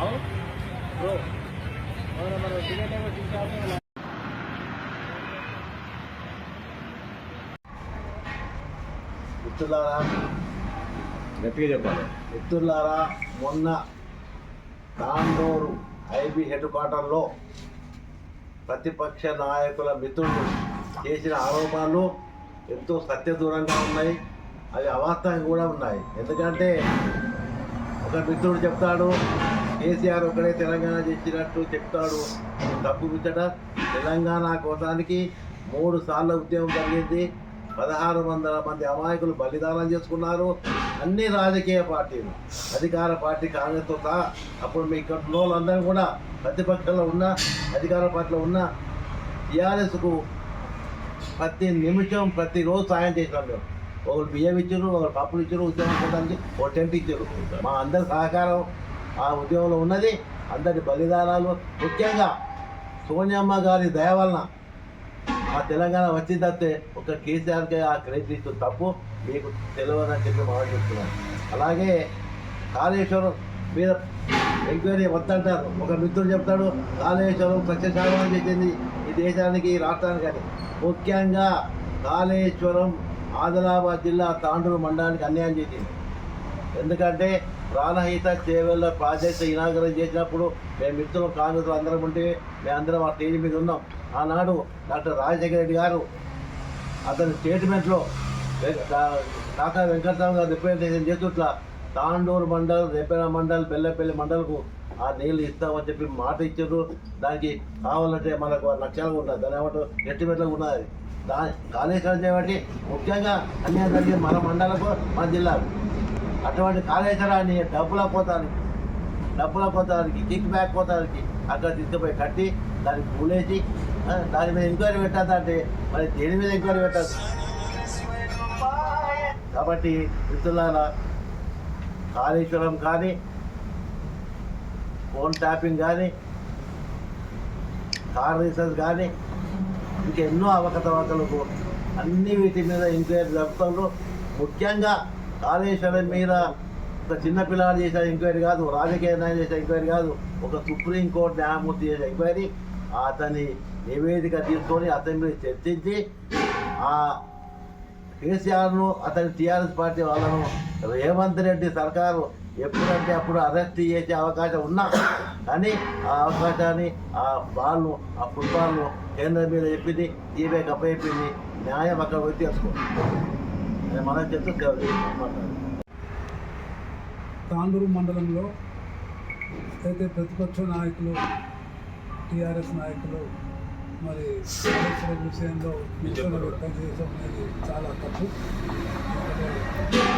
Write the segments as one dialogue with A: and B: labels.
A: Bro ticket ఏమో
B: మిత్రులారా
C: గట్టిగా చెప్పాలి.
B: మిత్రులారా మొన్న తాండూరు ఐబీ హెడ్ క్వార్టర్లో ప్రతిపక్ష నాయకుల మిత్రులు చేసిన ఆరోపణలు ఎంతో సత్యదూరంగా ఉన్నాయి. అవి అవాస్తవంగా కూడా ఉన్నాయి. ఎందుకంటే ఒక మిత్రుడు చెప్తాడు కేసీఆర్ ఒకడే తెలంగాణ చేసినట్టు చెప్తాడు. తప్పు ముచ్చట తెలంగాణ కోసానికి మూడు సార్లు ఉద్యమం జరిగింది. పదహారు వందల మంది అమాయకులు బలిదానం చేసుకున్నారు. అన్ని రాజకీయ పార్టీలు. అధికార పార్టీ కాంగ్రెస్తో సహా అప్పుడు మీ ఇక్కడ ఉన్న వాళ్ళందరూ కూడా ప్రతిపక్షంలో ఉన్న అధికార పార్టీలో ఉన్న టీఆర్ఎస్కు ప్రతి నిమిషం ప్రతిరోజు సాయం చేసినాం మేము. ఒకరు బియ్యం ఇచ్చారు ఒకరు పప్పులు ఇచ్చారు ఉద్యోగం చేయడానికి ఒక టెంట్ ఇచ్చారు. మా అందరి సహకారం ఆ ఉద్యోగంలో ఉన్నది అందరి బలిదానాలు. ముఖ్యంగా సోనియమ్మ గారి దయ వలన ఆ తెలంగాణ వచ్చిందంటే ఒక కేసీఆర్కి ఆ క్రెడిట్ ఇస్తూ తప్పు మీకు తెలియదని చెప్పి మనం చెప్తున్నాను అలాగే కాళేశ్వరం మీద ఎంక్వైరీ వద్దంటారు. ఒక మిత్రుడు చెప్తాడు కాళేశ్వరం సత్యసాగరం చేసింది ఈ దేశానికి ఈ రాష్ట్రానికి అని. ముఖ్యంగా కాళేశ్వరం ఆదిలాబాద్ జిల్లా తాండూరు మండలానికి అన్యాయం చేసింది. ఎందుకంటే ప్రాణహిత చేవెళ్ళ ప్రాజెక్టు ఇనాగరం చేసినప్పుడు మేము మిత్రులు కాంగ్రెస్ అందరం ఉంటే మేమందరం ఆ స్టేజ్ మీద ఉన్నాం. ఆనాడు డాక్టర్ రాజశేఖర రెడ్డి గారు అతని స్టేట్మెంట్లో కాకా వెంకటరావు గారు రిప్రజెంటేషన్ చేస్తుట్లా తాండూరు మండల్ రేపేర మండల్ బెల్లపల్లి మండల్కు ఆ నీళ్ళు ఇస్తామని చెప్పి మాట ఇచ్చారు. దానికి కావాలంటే మనకు లక్ష్యాలు ఉంటుంది దాని ఏమంటారు? ఎస్టిమేట్లో ఉన్నది. దా కాళేశ్వరం చేయబట్టి ముఖ్యంగా అన్యాయం జరిగింది మన మండలకు మన జిల్లాకు. అటువంటి కాళేశ్వరాన్ని డబ్బుల పోతానికి డబ్బుల పోతానికి కిక్ బ్యాక్ పోతానికి అక్కడ తీసుకుపోయి కట్టి దాన్ని కూలేసి దాని మీద ఎంక్వైరీ పెట్టద్దంటే మరి దేని మీద ఎంక్వైరీ పెట్టద్దు? కాబట్టి మిత్రులారా కాళేశ్వరం కానీ ఫోన్ ట్యాపింగ్ కానీ కార్ రీసెస్ కానీ ఇంకెన్నో అవకతవకలకు అన్ని వీటి మీద ఎంక్వైరీ జరుపుతారు ముఖ్యంగా కాళేశ్వరం మీద ఒక చిన్న పిల్లలు చేసే ఎంక్వైరీ కాదు రాజకీయ నాయకులు చేసే ఎంక్వైరీ కాదు ఒక సుప్రీంకోర్టు న్యాయమూర్తి చేసే ఎంక్వైరీ. అతని నివేదిక తీసుకొని అసెంబ్లీ చర్చించి ఆ కేసీఆర్ను అతని టీఆర్ఎస్ పార్టీ వాళ్ళను రేవంత్ రెడ్డి సర్కారు ఎప్పుడంటే అప్పుడు అరెస్ట్ చేసే అవకాశం ఉన్నా కానీ ఆ అవకాశాన్ని ఆ బాల్ను ఆ ఫుట్బాల్ను కేంద్రం మీద చెప్పింది టీవీ కప్ప చెప్పింది న్యాయం అక్కడ వచ్చి మనం చెప్తూ మాట్లాడాలి
D: తాండూరు మండలంలో అయితే ప్రతిపక్ష నాయకులు టీఆర్ఎస్ నాయకులు మరి కాళేశ్వరం విషయంలో నిరసన వ్యక్తం చేయడం అనేది చాలా తప్పు.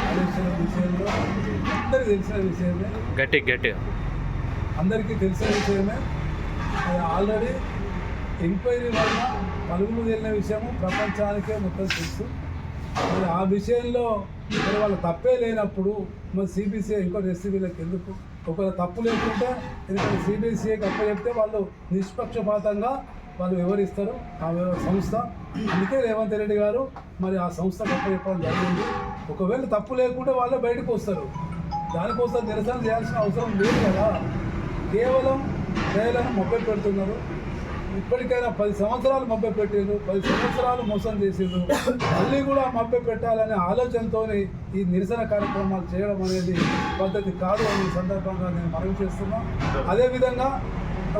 D: కాళేశ్వరం విషయంలో అందరికీ తెలిసిన విషయమే.
C: గట్టి గట్టి.
D: అందరికీ తెలిసిన విషయమే. ఆల్రెడీ ఎంక్వైరీ వలన పలువురు వెళ్ళిన విషయము ప్రపంచానికే మొత్తం తెలుసు. మరి ఆ విషయంలో మరి వాళ్ళ తప్పే లేనప్పుడు మరి సిబిసిఐ ఇంకో ఎస్సీబీలకు ఎందుకు? ఒకవేళ తప్పు లేకుంటే ఎందుకంటే సిబిసిఐకి అప్ప చెప్తే వాళ్ళు నిష్పక్షపాతంగా వాళ్ళు వివరిస్తారు. ఆ సంస్థ అందుకే రేవంత్ రెడ్డి గారు మరి ఆ సంస్థకు అప్ప చెప్పడం జరిగింది. ఒకవేళ తప్పు లేకుంటే వాళ్ళే బయటకు వస్తారు. దానికోసం నిరసన చేయాల్సిన అవసరం లేదు కదా. కేవలం ప్రజలను మొబ్బై పెడుతున్నారు. ఇప్పటికైనా పది సంవత్సరాలు మభ్య పెట్టారు పది సంవత్సరాలు మోసం చేసిండ్రు. మళ్ళీ కూడా మభ్య పెట్టాలనే ఆలోచనతోనే ఈ నిరసన కార్యక్రమాలు చేయడం అనేది పద్ధతి కాదు అనే సందర్భంగా నేను మనవి చేస్తున్నా. అదేవిధంగా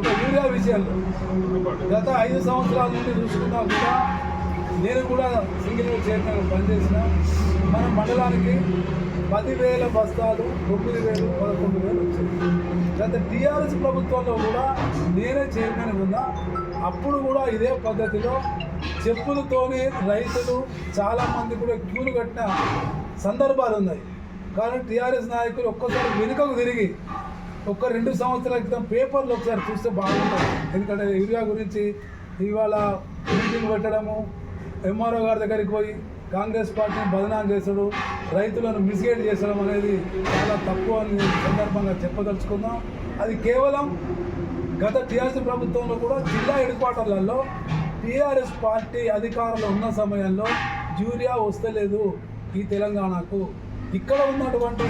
D: ఒక యూరియా విషయంలో గత ఐదు సంవత్సరాల నుండి చూసుకున్నా కూడా నేను కూడా సింగిల్ చైర్మన్ పనిచేసిన. మన మండలానికి పదివేల బస్తాలు తొమ్మిది వేలు పదకొండు వేలు వచ్చింది గత టీఆర్ఎస్ ప్రభుత్వంలో కూడా నేనే చైర్మన్ ఉన్నా. అప్పుడు కూడా ఇదే పద్ధతిలో చెప్పులతోనే రైతులు చాలామంది కూడా క్యూలు కట్టిన సందర్భాలు ఉన్నాయి. కానీ టీఆర్ఎస్ నాయకులు ఒక్కసారి వెనుకకు తిరిగి ఒక్క రెండు సంవత్సరాల క్రితం పేపర్లు ఒకసారి చూస్తే బాగుంటుంది. ఎందుకంటే యూరియా గురించి ఇవాళ మీటింగ్ పెట్టడము ఎంఆర్ఓ గారి దగ్గరికి పోయి కాంగ్రెస్ పార్టీని బదనాం చేసడం రైతులను మిస్గైడ్ చేసడం అనేది చాలా తక్కువ అని సందర్భంగా చెప్పదలుచుకుందాం. అది కేవలం గత టీఆర్ఎస్ ప్రభుత్వంలో కూడా జిల్లా హెడ్ క్వార్టర్లలో టీఆర్ఎస్ పార్టీ అధికారంలో ఉన్న సమయంలో యూరియా వస్తలేదు ఈ తెలంగాణకు. ఇక్కడ ఉన్నటువంటి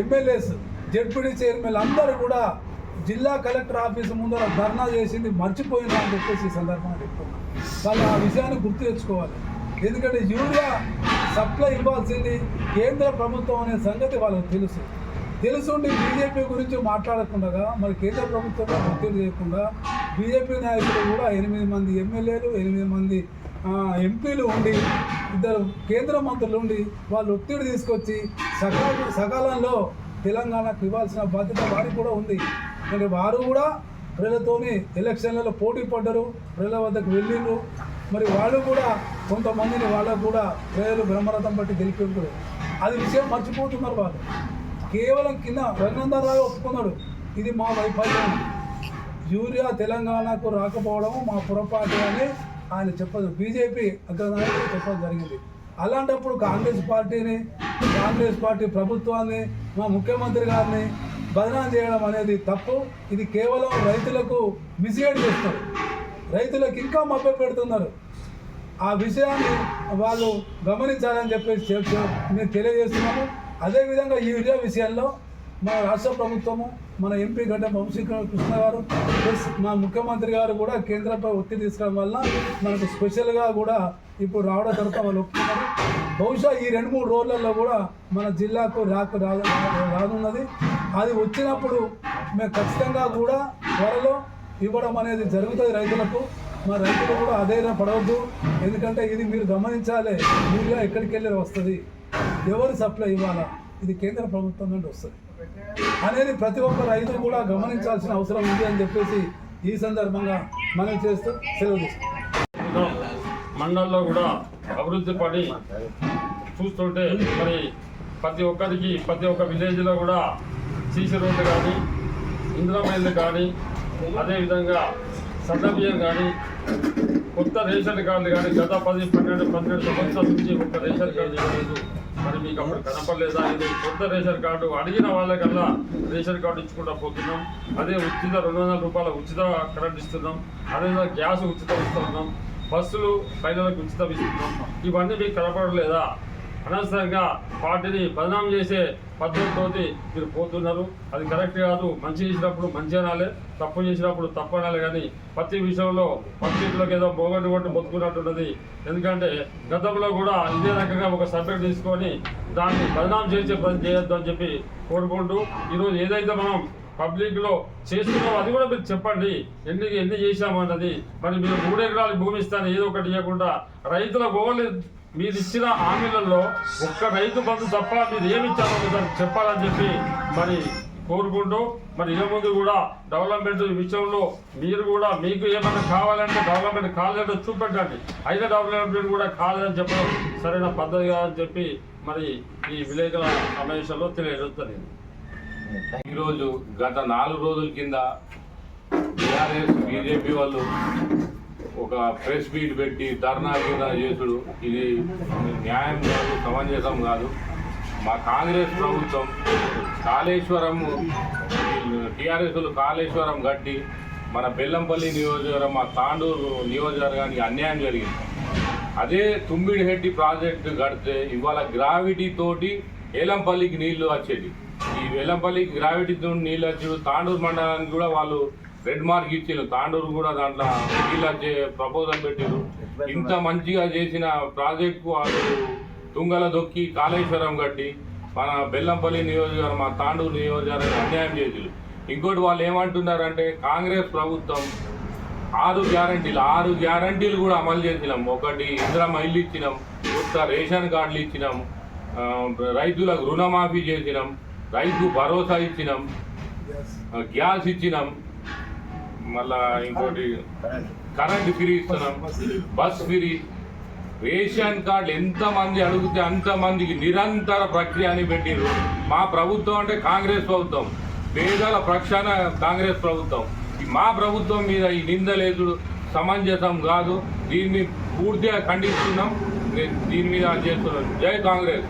D: ఎమ్మెల్యేస్ జడ్పీడీ చైర్మన్ అందరూ కూడా జిల్లా కలెక్టర్ ఆఫీస్ ముందర ధర్నా చేసింది మర్చిపోయినా అని చెప్పేసి ఈ సందర్భంగా చెప్తున్నాను వాళ్ళు ఆ విషయాన్ని గుర్తు తెచ్చుకోవాలి. ఎందుకంటే యూరియా సప్లై ఇవ్వాల్సింది కేంద్ర ప్రభుత్వం అనే సంగతి వాళ్ళకి తెలుసు. తెలుసుండి బీజేపీ గురించి మాట్లాడకుండా మరి కేంద్ర ప్రభుత్వంలో ఒత్తిడి చేయకుండా బీజేపీ నాయకులు కూడా ఎనిమిది మంది ఎమ్మెల్యేలు ఎనిమిది మంది ఎంపీలు ఉండి ఇద్దరు కేంద్ర మంత్రులు ఉండి వాళ్ళు ఒత్తిడి తీసుకొచ్చి సకాల సకాలంలో తెలంగాణకు ఇవ్వాల్సిన బాధ్యత వారికి కూడా ఉంది. అంటే వారు కూడా ప్రజలతోని ఎలక్షన్లలో పోటీ పడ్డరు ప్రజల వద్దకు వెళ్ళిండ్రు. మరి వాళ్ళు కూడా కొంతమందిని వాళ్ళకు కూడా ప్రజలు బ్రహ్మరథం బట్టి గెలిపిండ్రు అది విషయం మర్చిపోతున్నారు వాళ్ళు. కేవలం కింద రఘునందన్ రావు ఒప్పుకున్నాడు. ఇది మా వైఫల్యం. యూరియా తెలంగాణకు రాకపోవడం మా పొరపాటు అని ఆయన చెప్పదు. బీజేపీ అగ్రనాయకులు చెప్పడం జరిగింది. అలాంటప్పుడు కాంగ్రెస్ పార్టీని కాంగ్రెస్ పార్టీ ప్రభుత్వాన్ని మా ముఖ్యమంత్రి గారిని బదనాం చేయడం అనేది తప్పు. ఇది కేవలం రైతులకు మిస్గైడ్ చేస్తారు. రైతులకు ఇంకా మభ్య పెడుతున్నారు. ఆ విషయాన్ని వాళ్ళు గమనించాలని చెప్పేసి చెప్- చెప్- మేము తెలియజేస్తున్నాము అదేవిధంగా ఈ విద్యా విషయాల్లో మన రాష్ట్ర ప్రభుత్వము మన ఎంపీ గడ్డ వంశీకృష్ణ గారు ప్లస్ మా ముఖ్యమంత్రి గారు కూడా కేంద్రంపై ఒత్తిడి తీసుకోవడం వల్ల మనకు స్పెషల్గా కూడా ఇప్పుడు రావడం తర్వాత వాళ్ళు ఒప్పుకున్నారు. బహుశా ఈ రెండు మూడు రోజులలో కూడా మన జిల్లాకు రాకు రానున్నది. అది వచ్చినప్పుడు మేము ఖచ్చితంగా కూడా త్వరలో ఇవ్వడం అనేది జరుగుతుంది రైతులకు. మా రైతులు కూడా అధైర్యం పడవద్దు. ఎందుకంటే ఇది మీరు గమనించాలి. యూరియా ఎక్కడికి వెళ్ళి వస్తుంది. ఎవరు సప్లై ఇవ్వాలా? ఇది కేంద్ర ప్రభుత్వం నుండి వస్తుంది. అనేది ప్రతి ఒక్క రైతు కూడా గమనించాల్సిన అవసరం ఉంది అని చెప్పేసి ఈ సందర్భంగా మనం చేస్తూ సెలవు తీసుకుంటాం
E: మండల్లో కూడా అభివృద్ధి పడి చూస్తుంటే మరి ప్రతి ఒక్కరికి ప్రతి ఒక్క విలేజ్లో కూడా సీసీ రోడ్లు కానీ ఇంద్రమైన్లు కానీ అదేవిధంగా సన్నబియ్యం కానీ కొత్త రేషన్ కార్డులు కానీ గత పది పన్నెండు పన్నెండు సంవత్సరాల నుంచి ఒక్క రేషన్ కార్డు ఇవ్వలేదు. మరి మీకు అప్పుడు కనపడలేదా? ఇది కొత్త రేషన్ కార్డు. అడిగిన వాళ్ళకల్లా రేషన్ కార్డు ఇచ్చుకుంటా పోతున్నాం. అదే ఉచిత రెండు వందల రూపాయల ఉచిత కరెంట్ ఇస్తున్నాం. అదేవిధంగా గ్యాస్ ఉచితం ఇస్తున్నాం. బస్సులు మహిళలకు ఉచితం ఇస్తున్నాం. ఇవన్నీ మీకు కనపడలేదా? అనవసరంగా పార్టీని బదనాం చేసే పద్ధతితోటి మీరు పోతున్నారు. అది కరెక్ట్ కాదు. మంచి చేసినప్పుడు మంచి అనాలి తప్పు చేసినప్పుడు తప్పు అనాలి కానీ ప్రతి విషయంలో పత్రికలకు ఏదో బోగొట్టు కొట్టి మొత్తుకున్నట్టున్నది. ఎందుకంటే గతంలో కూడా ఇదే రకంగా ఒక సబ్జెక్ట్ తీసుకొని దాన్ని బదనాం చేసే పని చేయొద్దు అని చెప్పి కోరుకుంటూ ఈరోజు ఏదైతే మనం పబ్లిక్లో చేస్తున్నాం అది కూడా మీరు చెప్పండి. ఎన్ని ఎన్ని చేశామన్నది మరి మీరు మూడు ఎకరాలు భూమి ఇస్తాను ఏదో ఒకటి ఇవ్వకుండా రైతుల గోవలు మీరు ఇచ్చిన హామీలలో ఒక్క రైతు బంధు తప్ప మీరు ఏమి ఇచ్చారో చెప్పాలని చెప్పి మరి కోరుకుంటూ మరి ఇక ముందు కూడా డెవలప్మెంట్ విషయంలో మీరు కూడా మీకు ఏమైనా కావాలంటే డెవలప్మెంట్ కాలేదో చూపెట్టండి. అయితే డెవలప్మెంట్ కూడా కాలేదని చెప్పడం సరైన పద్ధతి కాదని చెప్పి మరి ఈ విలేకరుల సమావేశంలో తెలియజేస్తాను
C: ఈరోజు గత నాలుగు రోజుల కింద టీఆర్ఎస్ బీజేపీ వాళ్ళు ఒక ప్రెస్ మీట్ పెట్టి ధర్నా కింద చేసుడు. ఇది న్యాయం కాదు సమంజసం కాదు. మా కాంగ్రెస్ ప్రభుత్వం కాళేశ్వరం టీఆర్ఎస్ కాళేశ్వరం కట్టి మన బెల్లంపల్లి నియోజకవర్గం మా తాండూరు నియోజకవర్గానికి అన్యాయం జరిగింది. అదే తుమ్మిడిహెడ్డి ప్రాజెక్టు కడితే ఇవాళ గ్రావిటీ తోటి ఏలంపల్లికి నీళ్ళు వచ్చేది ఈ వేలంపల్లికి గ్రావిటీ నీళ్ళు వచ్చి తాండూరు మండలానికి కూడా వాళ్ళు రెడ్ మార్క్ ఇచ్చారు తాండూరు కూడా దాంట్లో నీళ్ళు వచ్చే ప్రపోజల్ పెట్టారు ఇంత మంచిగా చేసిన ప్రాజెక్టుకు వాళ్ళు తుంగల దొక్కి కాళేశ్వరం కట్టి మన బెల్లంపల్లి నియోజకవర్గం మా తాండూరు నియోజకవర్గానికి అన్యాయం చేసారు ఇంకోటి వాళ్ళు ఏమంటున్నారంటే కాంగ్రెస్ ప్రభుత్వం ఆరు గ్యారంటీలు ఆరు గ్యారంటీలు కూడా అమలు చేసినాం. ఒకటి ఇందిరమ్మ ఇల్లు ఇచ్చినాం కొత్త రేషన్ కార్డులు ఇచ్చినాం రైతులకు రుణమాఫీ చేసినాం. రైతు భరోసా ఇచ్చినాం. గ్యాస్ ఇచ్చినాం. మళ్ళా ఇంకోటి కరెంట్ ఫ్రీ ఇస్తున్నాం. Bus free. రేషన్ కార్డు ఎంతమంది అడిగితే అంతమందికి నిరంతర ప్రక్రియ అని పెట్టిర్రు. మా ప్రభుత్వం అంటే కాంగ్రెస్ ప్రభుత్వం. పేదల ప్రక్షాళన కాంగ్రెస్ ప్రభుత్వం. మా ప్రభుత్వం మీద ఈ నిందలేదుడు సమంజసం కాదు. దీన్ని పూర్తిగా ఖండిస్తున్నాం. నేను దీని మీద చేస్తున్నాను జై కాంగ్రెస్.